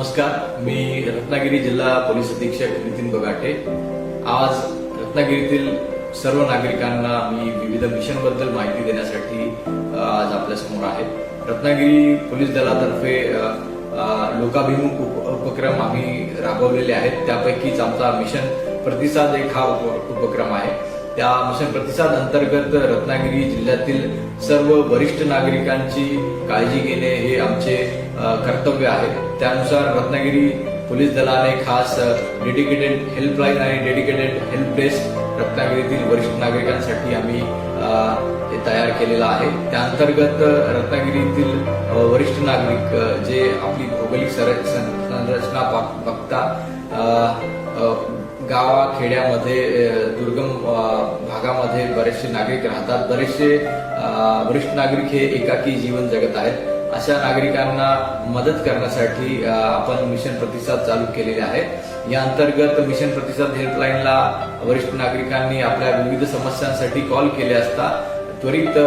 नमस्कार मी रत्नागिरी जिल्हा पोलीस अधीक्षक नितीन बगाटे. आज रत्नागिरीतील सर्व नागरिकांना मी विविध मिशनबद्दल माहिती देण्यासाठी आज आपल्यासमोर आहे. रत्नागिरी पोलीस दलातर्फे लोकाभिमुख उप- उपक्रम आम्ही राबवलेले आहेत. त्यापैकीच आमचा मिशन प्रतिसाद एक हा उप- उपक्रम आहे. त्या मिशन प्रतिसाद अंतर्गत रत्नागिरी जिल्ह्यातील सर्व वरिष्ठ नागरिकांची काळजी घेणे हे आमचे कर्तव्य आहे. त्यानुसार रत्नागिरी पोलीस दलाने खास डेडिकेटेड हेल्पलाईन आणि डेडिकेटेड हेल्प डेस्क रत्नागिरीतील वरिष्ठ नागरिकांसाठी आम्ही तयार केलेलं आहे. त्या अंतर्गत रत्नागिरीतील वरिष्ठ नागरिक जे आपली भौगोलिक सं- संरचना बघता गावाखेड्यामध्ये गावा खेड्यामध्ये दुर्गम भागामध्ये बरेचसे नागरिक राहतात. बरेचसे वरिष्ठ नागरिक हे एकाकी जीवन जगत आहेत. अशा नागरिकांना मदत करण्यासाठी आपण मिशन प्रतिसाद चालू केलेले आहे. या अंतर्गत मिशन प्रतिसाद हेल्पलाईनला वरिष्ठ नागरिकांनी आपल्या विविध समस्यांसाठी कॉल केले असता त्वरित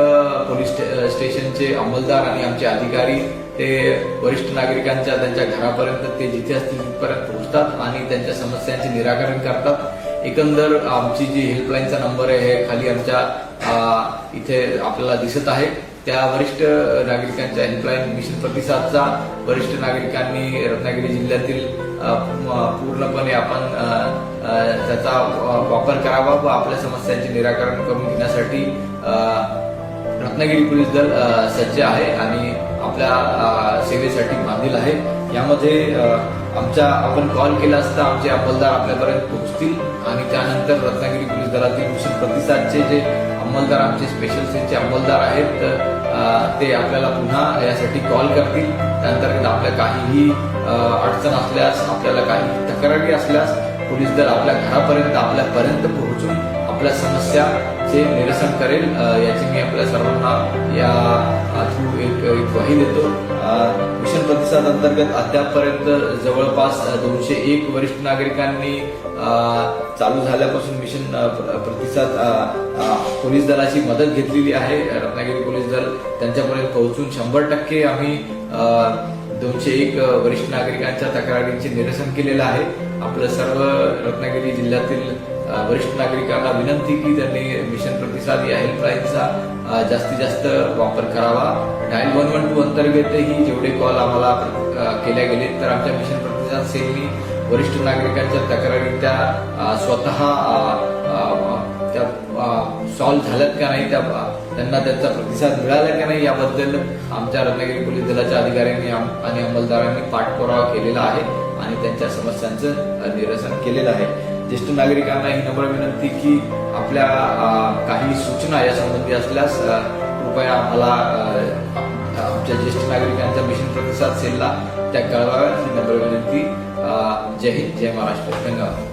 पोलीस स्टे- स्टेशनचे अंमलदार आणि आमचे अधिकारी ते वरिष्ठ नागरिकांच्या त्यांच्या घरापर्यंत ते जिथे असतील तिथपर्यंत पोहोचतात आणि त्यांच्या समस्यांचे निराकरण करतात. एकंदर आमची जी हेल्पलाईनचा नंबर आहे हे खाली आमच्या इथे आपल्याला दिसत आहे. त्या वरिष्ठ नागरिकांच्या हेल्पलाईन मिशन प्रतिसादचा वरिष्ठ नागरिकांनी रत्नागिरी जिल्ह्यातील पूर्णपणे आपण त्याचा वापर करावा व आपल्या समस्यांचे निराकरण करून घेण्यासाठी रत्नागिरी पोलीस दल सज्ज आहे आणि आपल्या सेवेसाठी बांधील आहे. यामध्ये आमच्या आपण कॉल केला असता आमचे अंमलदार आपल्यापर्यंत पोहोचतील आणि त्यानंतर रत्नागिरी पोलीस दलातील मिशन प्रतिसादचे जे अंमलदार आमचे स्पेशल सेलचे अंमलदार आहेत ते आपल्याला पुन्हा यासाठी कॉल करतील. त्याअंतर्गत आपल्या काहीही अडचण असल्यास आपल्याला काही तक्रारी असल्यास पोलीस दल आपल्या घरापर्यंत आपल्यापर्यंत पोहोचून आपल्या समस्याचे निरसन करेल. याची मी आपल्या सर्वांना या थ्रू एक एक ग्वाही देतो. अ, प्रतिसाद अंतर्गत अद्यापपर्यंत जवळपास दोनशे एक वरिष्ठ नागरिकांनी चालू झाल्यापासून मिशन प्रतिसाद पोलीस दलाची मदत घेतलेली आहे. रत्नागिरी पोलीस दल त्यांच्यापर्यंत पोहोचून शंभर टक्के आम्ही दोनशे एक वरिष्ठ नागरिकांच्या तक्रारींचे निरसन केलेलं आहे. आपलं सर्व रत्नागिरी जिल्ह्यातील वरिष्ठ नागरिकांना विनंती की त्यांनी मिशन प्रतिसाद या हेल्पलाईनचा जास्तीत जास्त वापर करावा. डायल वन वन टू अंतर्गतही जेवढे कॉल आम्हाला केले केल्या गेले तर आमच्या मिशन प्रतिसाद सेलनी वरिष्ठ नागरिकांच्या तक्रारी त्या स्वतः त्या सॉल्व्ह झाल्यात का नाही त्या त्यांना त्याचा प्रतिसाद मिळाला का नाही याबद्दल आमच्या रत्नागिरी पोलीस दलाच्या अधिकाऱ्यांनी आणि अंमलदारांनी पाठपुरावा केलेला आहे आणि त्यांच्या समस्यांचं निरसन केलेलं आहे. ज्येष्ठ नागरिकांना ही नम्र विनंती की आपल्या काही सूचना या संबंधी असल्यास कृपया आम्हाला आमच्या ज्येष्ठ नागरिकांच्या मिशन प्रतिसाद सेलला त्या कळवाव्यात. ही नम्र विनंती जय हिंद जय महाराष्ट्र. धन्यवाद.